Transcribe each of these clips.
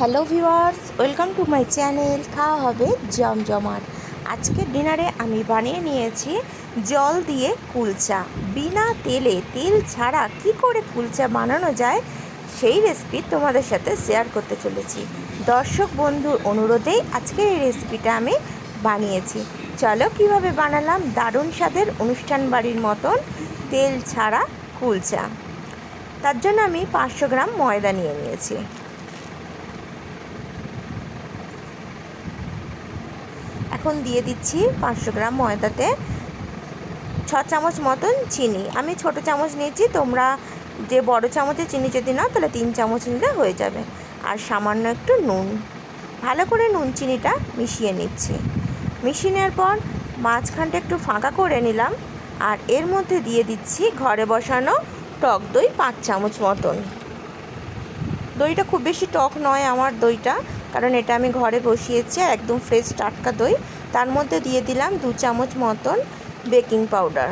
Hello viewers, welcome to my channel খাওয়া হবে জমজমাট। আজকের ডিনারে আমি বানিয়ে নিয়েছি জল দিয়ে কুলচা। বিনা তেলে, তেল ছাড়া কি করে কুলচা বানানো যায় সেই রেসিপি তোমাদের সাথে শেয়ার করতে চলেছি। দর্শক বন্ধুর অনুরোধেই আজকের এই রেসিপিটা আমি বানিয়েছি। চলো কীভাবে বানালাম, দারুণ স্বাদের অনুষ্ঠান বাড়ির মতন তেল ছাড়া কুলচা। তার জন্য আমি পাঁচশো গ্রাম ময়দা নিয়ে নিয়েছি। এখন দিয়ে দিচ্ছি পাঁচশো গ্রাম ময়দাতে ছ চামচ মতন চিনি। আমি ছোট চামচ নিয়েছি, তোমরা যে বড় চামচে চিনি যদি নাও, তাহলে তিন চামচ নিলে হয়ে যাবে। আর সামান্য একটু নুন। ভালো করে নুন চিনিটা মিশিয়ে নিচ্ছি। মিশিয়ে নেওয়ার পর মাঝখানটা একটু ফাঁকা করে নিলাম। আর এর মধ্যে দিয়ে দিচ্ছি ঘরে বসানো টক দই পাঁচ চামচ মতন। দইটা খুব বেশি টক নয় আমার দইটা, কারণ এটা আমি ঘরে বসিয়েছি, একদম ফ্রেশ টাটকা দই। তার মধ্যে দিয়ে দিলাম দু চামচ মতন বেকিং পাউডার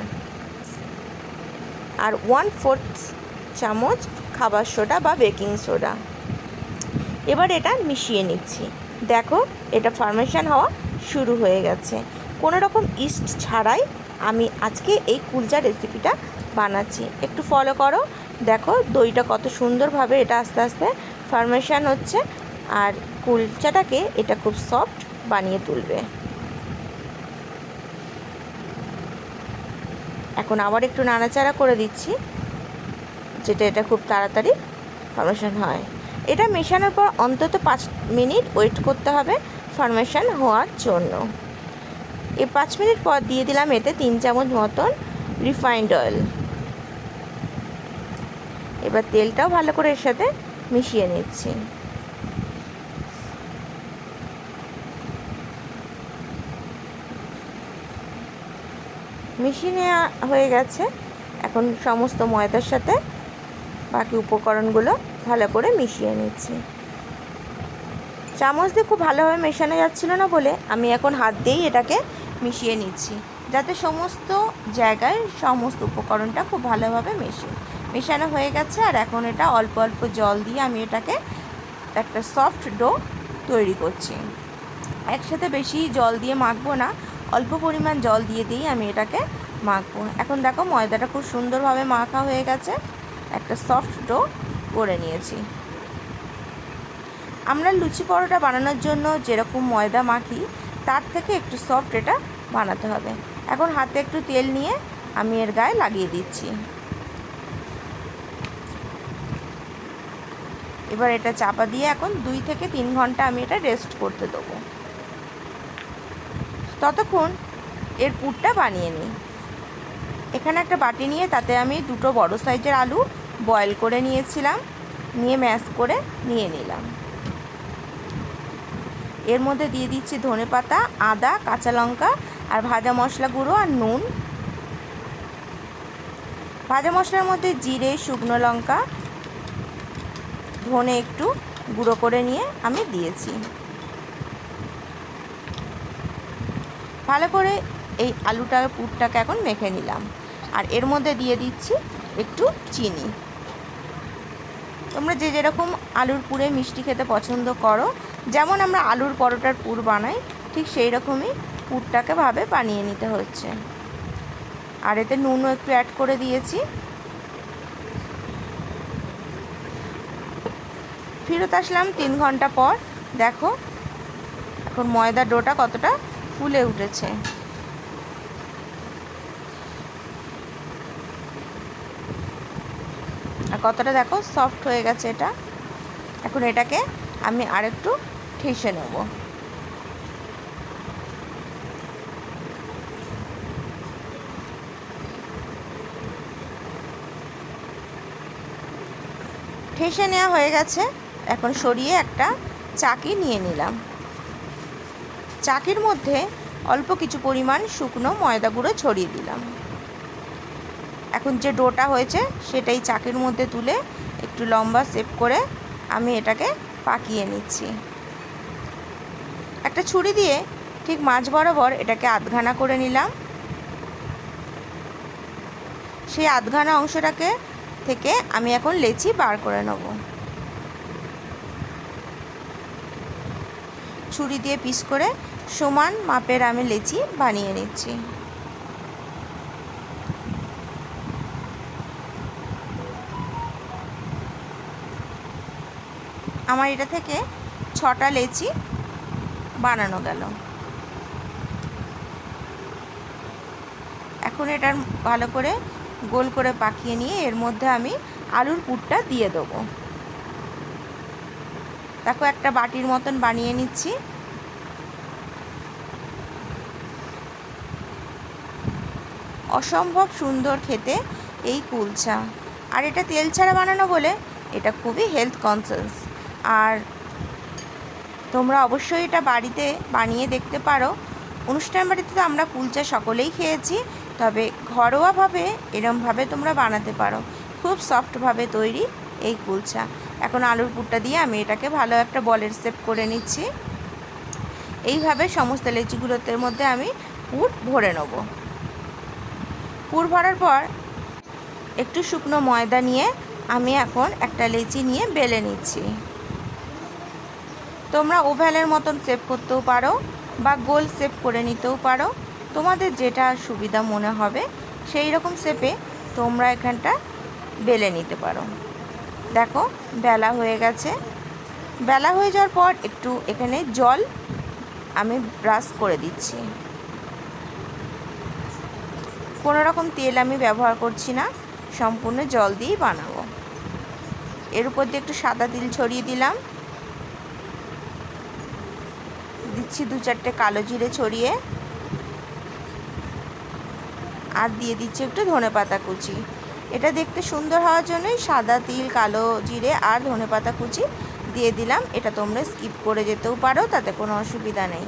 আর ওয়ান ফোর্থ চামচ খাবার সোডা বা বেকিং সোডা। এবার এটা মিশিয়ে নিচ্ছি। দেখো, এটা ফার্মেশন হওয়া শুরু হয়ে গেছে। কোনো রকম ইস্ট ছাড়াই আমি আজকে এই কুলচা রেসিপিটা বানাচ্ছি। একটু ফলো করো। দেখো, দইটা কত সুন্দরভাবে এটা আস্তে আস্তে ফার্মেশন হচ্ছে আর কুলচাটাকে এটা খুব সফট বানিয়ে তুলবে। এখন আবার একটু নাড়াচাড়া করে দিচ্ছি, যেটা এটা খুব তাড়াতাড়ি ফর্মেশন হয়। এটা মেশানোর পর অন্তত পাঁচ মিনিট ওয়েট করতে হবে ফর্মেশন হওয়ার জন্য। এই পাঁচ মিনিট পর দিয়ে দিলাম এতে তিন চামচ মতন রিফাইন্ড অয়েল এবার তেলটাও ভালো করে এর সাথে মিশিয়ে নিচ্ছি। মিশিয়ে নেওয়া হয়ে গেছে। এখন সমস্ত ময়দার সাথে বাকি উপকরণগুলো ভালো করে মিশিয়ে নিচ্ছি। চামচ দিয়ে খুব ভালোভাবে মেশানো যাচ্ছিল না বলে আমি এখন হাত দিয়েই এটাকে মিশিয়ে নিচ্ছি, যাতে সমস্ত জায়গায় সমস্ত উপকরণটা খুব ভালোভাবে মেশে। মেশানো হয়ে গেছে আর এখন এটা অল্প অল্প জল দিয়ে আমি এটাকে একটা সফট ডো তৈরি করছি। একসাথে বেশি জল দিয়ে মাখবো না অল্প পরিমাণ জল দিয়ে দিয়েই আমি এটাকে মাখবো। এখন দেখো ময়দাটা খুব সুন্দরভাবে মাখা হয়ে গেছে। একটা সফট ডো করে নিয়েছি। আমরা লুচি পরোটা বানানোর জন্য যেরকম ময়দা মাখি, তার থেকে একটু সফট এটা বানাতে হবে। এখন হাতে একটু তেল নিয়ে আমি এর গায়ে লাগিয়ে দিচ্ছি। এবার এটা চাপা দিয়ে এখন দুই থেকে তিন ঘণ্টা আমি এটা রেস্ট করতে দেবো। ততক্ষণ এর পুরটা বানিয়ে নিই। এখানে একটা বাটি নিয়ে তাতে আমি দুটো বড় সাইজের আলু বয়েল করে নিয়েছিলাম, নিয়ে ম্যাশ করে নিয়ে নিলাম। এর মধ্যে দিয়ে দিচ্ছি ধনে পাতা, আদা, কাঁচা লঙ্কা আর ভাজা মশলা গুঁড়ো আর নুন। ভাজা মশলার মধ্যে জিরে, শুকনো লঙ্কা, ধনে একটু গুঁড়ো করে নিয়ে আমি দিয়েছি। ভালো করে এই আলুটা, পুরটাকে এখন মেখে নিলাম। আর এর মধ্যে দিয়ে দিচ্ছি একটু চিনি। তোমরা যে যেরকম আলুর পুরে মিষ্টি খেতে পছন্দ করো, যেমন আমরা আলুর পরোটার পুর বানাই, ঠিক সেই রকমই পুরটাকে ভাবে বানিয়ে নিতে হচ্ছে। আর এতে নুনও একটু অ্যাড করে দিয়েছি। ফেরত আসলাম তিন ঘণ্টা পর। দেখো, এখন ময়দা ডোটা কতটা ফুলে উঠেছে। আর কতটা দেখো সফট হয়ে গেছে এটা। এখন এটাকে আমি আরেকটু ঠেসে নেব। ঠেসে নেওয়া হয়ে গেছে। এখন সরিয়ে একটা চাকি নিয়ে নিলাম। চাকির মধ্যে অল্প কিছু পরিমাণ শুকনো ময়দা গুঁড়ো ছড়িয়ে দিলাম। এখন যে ডোটা হয়েছে সেটাই চাকির মধ্যে তুলে একটু লম্বা শেপ করে আমি এটাকে পাকিয়ে নিচ্ছি। একটা ছুরি দিয়ে ঠিক মাঝ বরাবর এটাকে আধঘানা করে নিলাম। সেই আধঘানা অংশটাকে থেকে আমি এখন লেচি বার করে নেব। ছুরি দিয়ে পিস করে সমান মাপের আমি লেচি বানিয়ে নিচ্ছি। আমার এটা থেকে ছটা লেচি বানানো গেল। এখন এটা ভালো করে গোল করে পাকিয়ে নিয়ে এর মধ্যে আমি আলুর পুরটা দিয়ে দেবো। দেখো একটা বাটির মতন বানিয়ে নিচ্ছি। অসম্ভব সুন্দর খেতে এই কুলচা। আর এটা তেল ছাড়া বানানো বলে এটা খুবই হেলথ কনসিয়াস আর তোমরা অবশ্যই এটা বাড়িতে বানিয়ে দেখতে পারো। অনুষ্ঠান বাড়িতে তো আমরা কুলচা সকলেই খেয়েছি, তবে ঘরোয়াভাবে এরমভাবে তোমরা বানাতে পারো। খুব সফটভাবে তৈরি এই কুলচা। এখন আলুর পুরটা দিয়ে আমি এটাকে ভালো একটা বলের শেপ করে নিচ্ছি। এইভাবে সমস্ত লেচিগুলোতে মধ্যে আমি পুর ভরে নেব। পুর ভরার পর একটু শুকনো ময়দা নিয়ে আমি এখন একটা লেচি নিয়ে বেলে নিচ্ছি। তোমরা ওভ্যালের মতন সেভ করতেও পারো বা গোল সেভ করে নিতেও পারো। তোমাদের যেটা সুবিধা মনে হবে সেই রকম শেপে তোমরা এখানটা বেলে নিতে পারো। দেখো, বেলা হয়ে গেছে। বেলা হয়ে যাওয়ার পর একটু এখানে জল আমি ব্রাশ করে দিচ্ছি। কোনো রকম তেল আমি ব্যবহার করছি না। সম্পূর্ণ জল দিয়েই বানাবো। এর উপর দিয়ে একটু সাদা তিল ছড়িয়ে দিলাম। দিচ্ছি দু চারটে কালো জিরে ছড়িয়ে। আর দিয়ে দিচ্ছি একটু ধনে পাতা কুচি। এটা দেখতে সুন্দর হওয়ার জন্যই সাদা তিল, কালো জিরে আর ধনে পাতা কুচি দিয়ে দিলাম। এটা তোমরা স্কিপ করে যেতেও পারো, তাতে কোনো অসুবিধা নেই।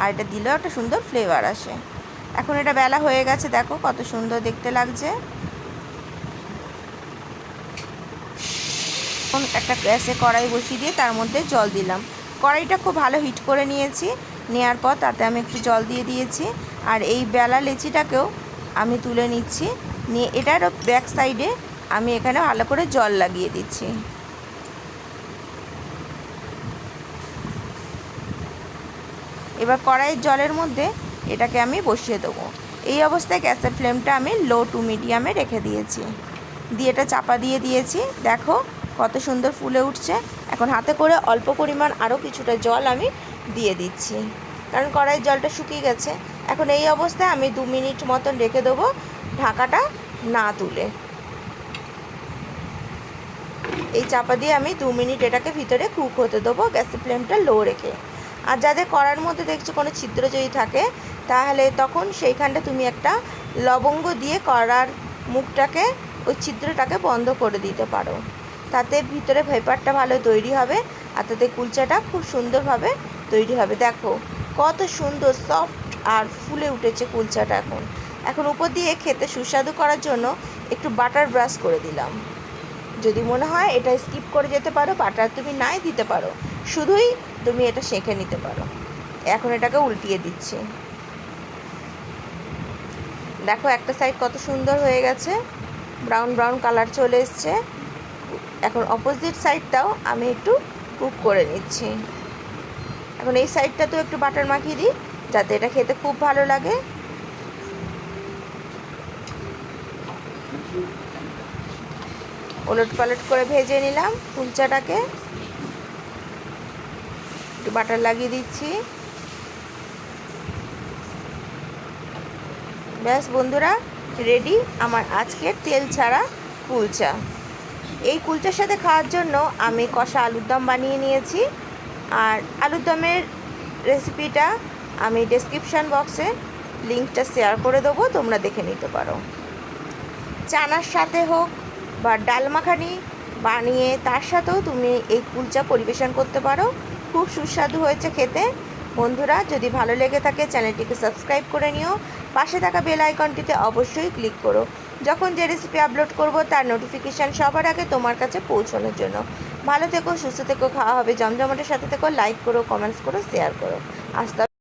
আর এটা দিলেও একটা সুন্দর ফ্লেভার আসে। এখন এটা বেলা হয়ে গেছে, দেখো কত সুন্দর দেখতে লাগছে। একটা গ্যাসে কড়াই বসিয়ে দিয়ে তার মধ্যে জল দিলাম। কড়াইটা খুব ভালো হিট করে নিয়েছি নেওয়ার পর তাতে আমি একটু জল দিয়ে দিয়েছি। আর এই বেলা লেচিটাকেও আমি তুলে নিচ্ছি, নিয়ে এটারও ব্যাক সাইডে আমি এখানে ভালো করে জল লাগিয়ে দিচ্ছি। এবার কড়াইয়ের জলের মধ্যে এটাকে আমি বসিয়ে দেবো। এই অবস্থায় গ্যাসের ফ্লেমটা আমি লো টু মিডিয়ামে রেখে দিয়েছি। দিয়ে এটা চাপা দিয়ে দিয়েছি। দেখো কত সুন্দর ফুলে উঠছে। এখন হাতে করে অল্প পরিমাণ আরও কিছুটা জল আমি দিয়ে দিচ্ছি। কারণ কড়াইয়ের জলটা শুকিয়ে গেছে। এখন এই অবস্থায় আমি দু মিনিট মতন রেখে দেবো ঢাকাটা না তুলে। এই চাপা দিয়ে আমি দু মিনিট এটাকে ভিতরে কুক হতে দেবো গ্যাসের ফ্লেমটা লো রেখে। আর যাদের কড়ার মধ্যে দেখছি কোনো ছিদ্র যদি থাকে তাহলে তখন সেইখানটা তুমি একটা লবঙ্গ দিয়ে কড়ার মুখটাকে, ওই ছিদ্রটাকে বন্ধ করে দিতে পারো। তাতে ভিতরে ভেপারটা ভালো তৈরি হবে আর তাতে কুলচাটা খুব সুন্দরভাবে তৈরি হবে। দেখো, কত সুন্দর সফট আর ফুলে উঠেছে কুলচাটা এখন। এখন উপর দিয়ে খেতে সুস্বাদু করার জন্য একটু বাটার ব্রাশ করে দিলাম। যদি মনে হয় এটা স্কিপ করে যেতে পারো, বাটার তুমি নাই দিতে পারো। শুধুই তুমি এটা শেখে নিতে পারো। এখন এটাকে উল্টিয়ে দিচ্ছি। দেখো একটা সাইড কত সুন্দর হয়ে গেছে। ব্রাউন ব্রাউন কালার চলে এসছে। এখন অপোজিট সাইডটাও আমি একটু কুক করে নিচ্ছি। এখন এই সাইডটাতেও একটু বাটার মাখিয়ে দিই, যাতে এটা খেতে খুব ভালো লাগে। ওলট পালট করে ভেজে নিলাম, কুলচাটাকে। একটু বাটার লাগিয়ে দিচ্ছি। ব্যাস বন্ধুরা রেডি আমার আজকের তেল ছাড়া কুলচা। এই কুলচার সাথে খাওয়ার জন্য আমি কষা আলুর দম বানিয়ে নিয়েছি। আর আলুর দমের রেসিপিটা আমি ডেসক্রিপশান বক্সে লিঙ্কটা শেয়ার করে দেবো, তোমরা দেখে নিতে পারো। চানার সাথে হোক বা ডাল মাখানি বানিয়ে, তার সাথেও তুমি এই কুলচা পরিবেশন করতে পারো। খুব সুস্বাদু হয়েছে খেতে। বন্ধুরা, যদি ভালো লেগে থাকে চ্যানেলটিকে সাবস্ক্রাইব করে নিও। পাশে থাকা বেল আইকনটিতে অবশ্যই ক্লিক করো। যখন যে রেসিপি আপলোড করব, তার নোটিফিকেশান সবার আগে তোমার কাছে পৌঁছানোর জন্য। ভালো থেকো, সুস্থ থেকো, খাওয়া হবে। জমজমাটের সাথে থেকো লাইক করো কমেন্টস করো শেয়ার করো। আস্তে